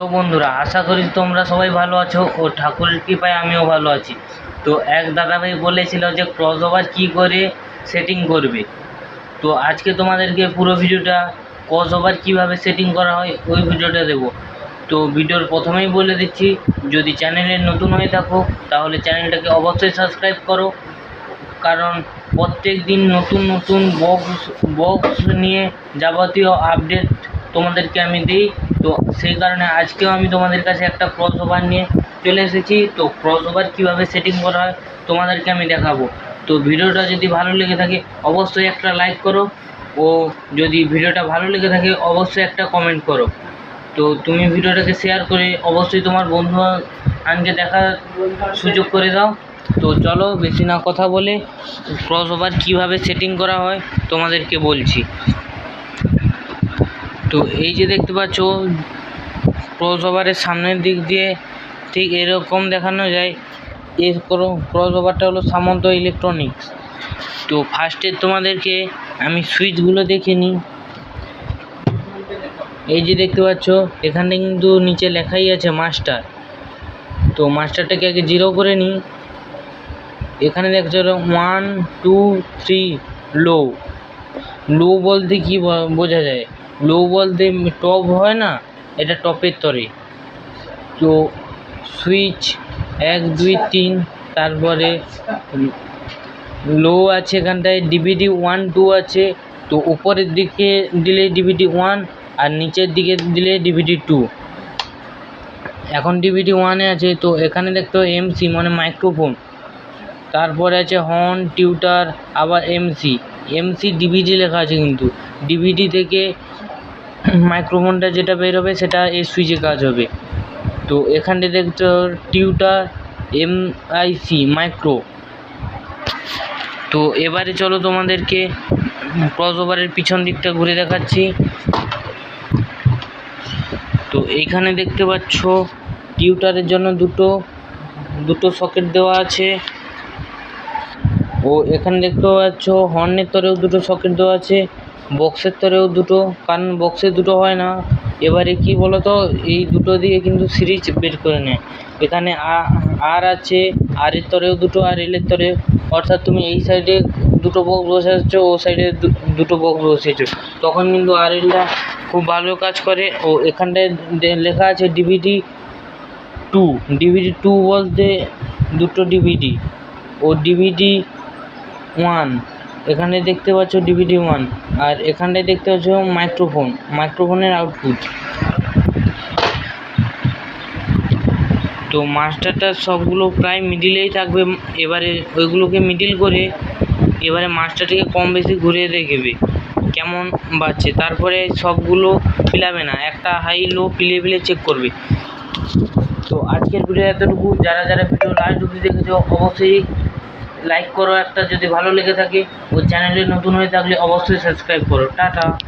তো বন্ধুরা, আশা করি তোমরা সবাই ভালো আছো ও ঠাকুরের কৃপায় আমিও ভালো আছি। তো এক দাদাভাই বলেছিল যে ক্রস ওভার কী করে সেটিং করবে। তো আজকে তোমাদেরকে পুরো ভিডিওটা ক্রস ওভার কীভাবে সেটিং করা হয় ওই ভিডিওটা দেবো। তো ভিডিওর প্রথমেই বলে দিচ্ছি, যদি চ্যানেলে নতুন হয়ে থাকো, তাহলে চ্যানেলটাকে অবশ্যই সাবস্ক্রাইব করো। কারণ প্রত্যেক দিন নতুন নতুন বক্স বক্স নিয়ে যাবতীয় আপডেট তোমাদেরকে আমি দিই। তো সেই কারণে আজকেও আমি তোমাদের কাছে একটা ক্রস ওভার নিয়ে চলে এসেছি। তো ক্রস ওভার কীভাবে সেটিং করা হয় তোমাদেরকে আমি দেখাবো। তো ভিডিওটা যদি ভালো লেগে থাকে, অবশ্যই একটা লাইক করো। ও যদি ভিডিওটা ভালো লেগে থাকে, অবশ্যই একটা কমেন্ট করো। তো তুমি ভিডিওটাকে শেয়ার করে অবশ্যই তোমার বন্ধু আনকে দেখার সুযোগ করে দাও। তো চলো বেশি না কথা বলে ক্রস ওভার কীভাবে সেটিং করা হয় তোমাদেরকে বলছি। তো এই যে দেখতে পাচ্ছ ক্রস ওভারের সামনের দিক দিয়ে ঠিক এরকম দেখানো যায়। এর ক্রস ওভারটা হলো সামন্ত ইলেকট্রনিক্স তো ফার্স্টে তোমাদেরকে আমি সুইচগুলো দেখে নিই। এই যে দেখতে পাচ্ছ, এখানে কিন্তু নিচে লেখাই আছে মাস্টার তো মাস্টারটাকে আগে জিরো করে নিই। এখানে দেখছ ওয়ান টু থ্রি লো লো বলতে কি বোঝা যায়? লো বলতে টপ হয় না, এটা টপের তরে। তো সুইচ এক, দুই, তিন, তারপরে লো আছে এখানটায় ডিভিডি ওয়ান টু আছে, তো উপরের দিকে দিলে ডিভিডি ওয়ান আর নিচের দিকে দিলে ডিভিডি টু এখন ডিভিডি ওয়ানে আছে, তো এখানে দেখতে এমসি মানে মাইক্রোফোন তারপরে আছে হর্ন টিউটার আবার এমসি এমসি ডিভিডি লেখা আছে কিন্তু। ডিভিডি থেকে মাইক্রোফোনটা যেটা বেরোবে সেটা এই সুইচে কাজ হবে। তো এখানটা দেখতে tweeter M I C micro. তো এবারে চলো তোমাদেরকে ক্রস ওভারের পিছন দিকটা ঘুরে দেখাচ্ছি। তো এইখানে দেখতে পাচ্ছ, টিউটারের জন্য দুটো দুটো সকেট দেওয়া আছে। ও এখানে দেখতে পাচ্ছ, হর্নের তরেও দুটো সকেট দেওয়া আছে। বক্সের তরেও দুটো, কারণ বক্সে দুটো হয় না। এবারে কি বলো তো এই দুটো দিয়ে কিন্তু সিরিজ বের করে নেয় এখানে আর আছে, আর এর তরেও দুটো, আর এলের তরে। অর্থাৎ তুমি এই সাইডে দুটো বক্স বসাচ্ছ ও সাইডে দুটো বক্স বসিয়েছো। তখন কিন্তু আর এলটা খুব ভালো কাজ করে। ও এখানটায় লেখা আছে ডিভিডি টু ডিভিডি টু বলতে দুটো ডিভিডি ও ডিভিডি ওয়ান এখানে দেখতে পাচ্ছ ডিভিডি ওয়ান আর এখানটায় দেখতে পাচ্ছ মাইক্রোফোন মাইক্রোফোনের আউটপুট তো মাস্টারটা সবগুলো প্রায় মিডিলেই থাকবে, এবারে ওইগুলোকে মিডিল করে এবারে মাস্টারটিকে কম বেশি ঘুরিয়ে দেখবে, কেমন বাজছে। তারপরে সবগুলো পিলাবে না, একটা হাই লো পিলিয়ে পিলিয়ে চেক করবে। তো আজকের ভিডিও এতটুকু। যারা যারা ভিডিও লাস্ট অবধি দেখেছ, অবশ্যই লাইক করো একটা, যদি ভালো লেগে থাকে ও চ্যানেলে নতুন হয়ে থাকলে অবশ্যই সাবস্ক্রাইব করো। টাটা।